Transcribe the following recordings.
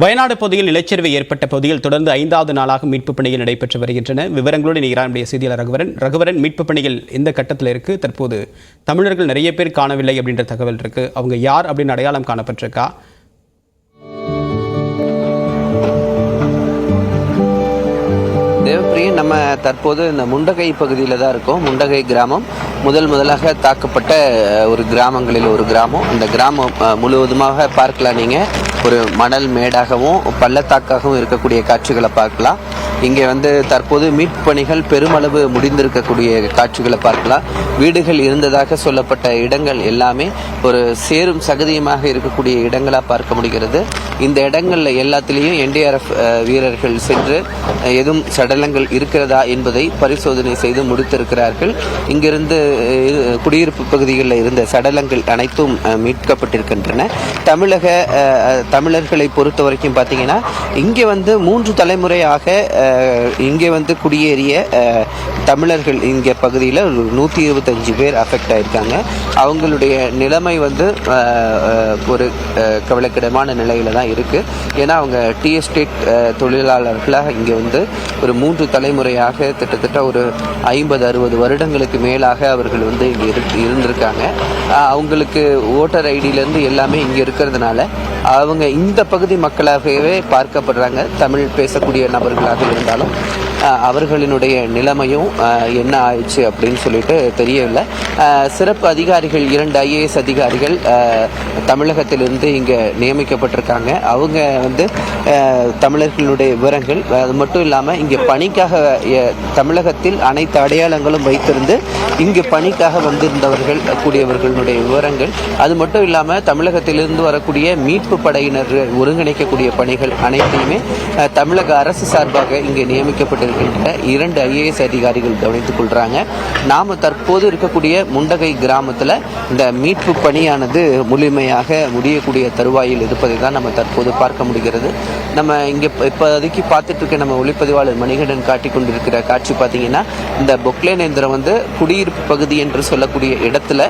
வயநாடு பகுதியில் நிலச்சரிவு ஏற்பட்ட பகுதியில் தொடர்ந்து ஐந்தாவது நாளாக மீட்புப் பணிகள் நடைபெற்று வருகின்றன. விவரங்களோடு இரானுடைய செய்தியாளர் ரகுவரன். ரகுவரன் மீட்புப் பணிகள் எந்த கட்டத்தில் இருக்கு? தற்போது தமிழர்கள் நிறைய பேர் காணவில்லை அப்படின்ற தகவல் இருக்கு. அவங்க யார் அப்படின்னு அடையாளம் காணப்பட்டிருக்கா? தற்போது இந்த முண்டகை பகுதியில் தான் இருக்கும். முண்டகை கிராமம். முதல் முதலாக தாக்கப்பட்ட ஒரு கிராமங்களில் ஒரு கிராமம். அந்த கிராமம் முழுவதுமாக பார்க்கலாம் நீங்கள் ஒரு மணல் மேடாகவும் பள்ளத்தாக்காகவும் இருக்கக்கூடிய காட்சிகளை பார்க்கலாம். இங்கே வந்து தற்போது மீட்பு பணிகள் பெருமளவு முடிந்திருக்கக்கூடிய காட்சிகளை பார்க்கலாம். வீடுகள் இருந்ததாக சொல்லப்பட்ட இடங்கள் எல்லாமே ஒரு சேரும் சகதியுமாக இருக்கக்கூடிய இடங்களாக பார்க்க முடிகிறது. இந்த இடங்களில் எல்லாத்திலையும் என்டிஆர்எஃப் வீரர்கள் சென்று எதுவும் சடலங்கள் இருக்கிறதா என்பதை பரிசோதனை செய்து முடித்திருக்கிறார்கள். இங்கிருந்து குடியிருப்பு பகுதிகளில் இருந்த சடலங்கள் அனைத்தும் மீட்கப்பட்டிருக்கின்றன. தமிழக தமிழர்களை பொறுத்த வரைக்கும் பார்த்தீங்கன்னா இங்கே வந்து மூன்று தலைமுறையாக இங்கே வந்து குடியேறிய தமிழர்கள் இங்கே பகுதியில் ஒரு நூற்றி இருபத்தஞ்சு பேர் அஃபெக்ட் ஆகியிருக்காங்க அவங்களுடைய நிலைமை வந்து ஒரு கவலைக்கிடமான நிலையில தான் இருக்குது ஏன்னா அவங்க டி எஸ்டேட் தொழிலாளர்களாக இங்கே வந்து ஒரு மூன்று தலைமுறையாக கிட்டத்தட்ட ஒரு ஐம்பது அறுபது வருடங்களுக்கு மேலாக அவர்கள் வந்து இங்கே இரு இருந்திருக்காங்க. அவங்களுக்கு ஓட்டர் ஐடியிலேருந்து எல்லாமே இங்கே இருக்கிறதுனால அவங்க இந்த பகுதி மக்களாகவே பார்க்கப்படுறாங்க. தமிழ் பேசக்கூடிய நபர்களாக இருந்தாலும் அவர்களினுடைய நிலைமையும் என்ன ஆயிடுச்சு அப்படின்னு சொல்லிட்டு தெரியவில்லை. சிறப்பு அதிகாரிகள் இரண்டு ஐஏஎஸ் அதிகாரிகள் தமிழகத்திலிருந்து இங்கே நியமிக்கப்பட்டிருக்காங்க. அவங்க வந்து தமிழர்களுடைய விவரங்கள் அது மட்டும் இல்லாமல் இங்கே பணிக்காக தமிழகத்தில் அனைத்து அடையாளங்களும் வைத்திருந்து இங்கு பணிக்காக வந்திருந்தவர்கள் கூடியவர்களுடைய விவரங்கள். அது மட்டும் இல்லாமல் தமிழகத்திலிருந்து வரக்கூடிய மீட்பு படையினர் ஒருங்கிணைக்கக்கூடிய பணிகள் அனைத்தையுமே தமிழக அரசு சார்பாக இங்கே நியமிக்கப்பட்டிருக்கின்ற இரண்டு ஐஏஎஸ் அதிகாரிகள் கவனித்துக் கொள்றாங்க. நாம தற்போது இருக்கக்கூடிய முண்டகை கிராமத்தில் இந்த மீட்பு பணியானது முழுமையாக முடியக்கூடிய தருவாயில் இருப்பதை தான் நம்ம தற்போது பார்க்க முடிகிறது. நம்ம இங்கே இப்போதைக்கு பார்த்துட்டு இருக்க நம்ம ஒளிப்பதிவாளர் மணிகண்டன் காட்டி கொண்டிருக்கிற காட்சி பார்த்தீங்கன்னா இந்த பொக்லேன் எந்திரம் வந்து குடியிருப்பு பகுதி என்று சொல்லக்கூடிய இடத்துல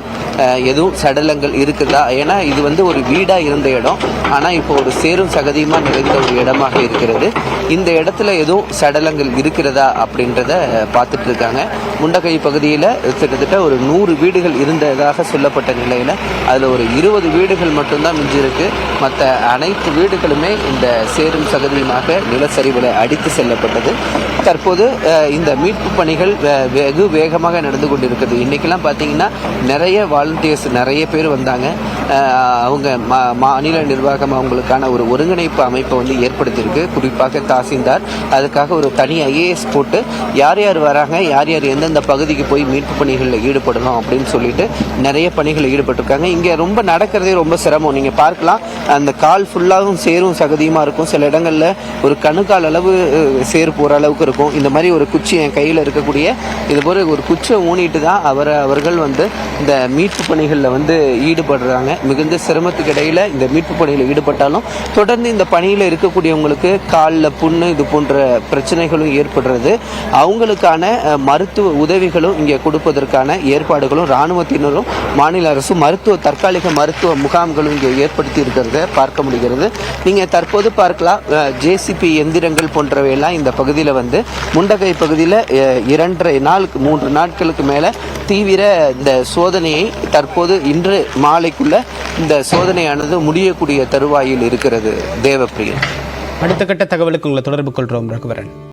எதுவும் சடலங்கள் இருக்குதா? ஏன்னா இது வந்து ஒரு வீடாக இருந்த இடம். ஆனால் இப்போ ஒரு சேரும் சகதியுமாக நிறைந்த ஒரு இடமாக இருக்கிறது. இந்த இடத்துல எதுவும் சடலங்கள் இருக்கிறதா அப்படின்றத பார்த்துட்டு இருக்காங்க. முண்டகை பகுதியில் கிட்டத்தட்ட ஒரு நூறு வீடுகள் இருந்ததாக சொல்லப்பட்ட நிலையில் அதில் ஒரு இருபது வீடுகள் மட்டும்தான் மிஞ்சி இருக்கு மற்ற அனைத்து வீடுகளுமே இந்த சேரும் சகதியுமாக நிலச்சரிவில் அடித்து செல்லப்பட்டது. தற்போது இந்த மீட்பு பணிகள் வெ- வெகு வேகமாக நடந்து கொண்டிருக்குது. இன்றைக்கெல்லாம் பார்த்தீங்கன்னா நிறைய வாலண்டியர்ஸ் நிறைய பேர் வந்தாங்க. அவங்க மா- மாநில நிர்வாகம் அவங்களுக்கான ஒரு ஒருங்கிணைப்பு அமைப்பை வந்து ஏற்படுத்தியிருக்கு. குறிப்பாக தாசில்தார். அதுக்காக ஒரு தனி ஐஏஎஸ் போட்டு யார் யார் வராங்க யார் யார் எந்தெந்த பகுதிக்கு போய் மீட்பு பணிகளில் ஈடுபடணும் அப்படின்னு சொல்லிட்டு நிறைய பணிகளில் ஈடுபட்டிருக்காங்க. இங்கே ரொம்ப நடக்கிறதே ரொம்ப சிரமம். நீங்கள் பார்க்கலாம் அந்த கால் ஃபுல்லாகவும் சேரும் சகதியுமாக இருக்கும். சில இடங்களில் ஒரு கணுக்கால் அளவு சேர் சேறு போகிற அளவுக்கு இருக்கும். இந்த மாதிரி ஒரு குச்சி என் கையில் இருக்கக்கூடிய இது போல ஒரு குச்சியை ஊனிட்டு தான் அவரை அவர்கள் வந்து இந்த மீட்பு பணிகளில் வந்து ஈடுபடுறாங்க. மிகுந்த சிரமத்துக்கு இடையில் இந்த மீட்பு பணியில் ஈடுபட்டாலும் தொடர்ந்து இந்த பணியில் இருக்கக்கூடியவங்களுக்கு காலில் புண்ணு இது போன்ற பிரச்சனைகளும் ஏற்படுறது. அவங்களுக்கான மருத்துவ உதவிகளும் இங்கே கொடுப்பதற்கான ஏற்பாடுகளும் இராணுவத்தினரும் மாநில அரசும் மருத்துவ தற்காலிக மருத்துவ முகாம்களும் இங்கே ஏற்படுத்தி இருக்கிறத பார்க்க முடிகிறது. நீங்கள் தற்போது பார்க்கலாம் ஜேசிபி எந்திரங்கள் போன்றவையெல்லாம் இந்த பகுதியில் வந்து முண்டகை பகுதியில் இரண்டரை நாளுக்கு மூன்று நாட்களுக்கு மேலே தீவிர இந்த சோதனையை தற்போது இன்று மாலைக்குள்ள இந்த சோதனையானது முடியக்கூடிய தருவாயில் இருக்கிறது. தேவப்பிரியன். அடுத்த கட்ட தகவலுக்கு உங்களை தொடர்பு கொள்கிறோம் ரகுவரன்.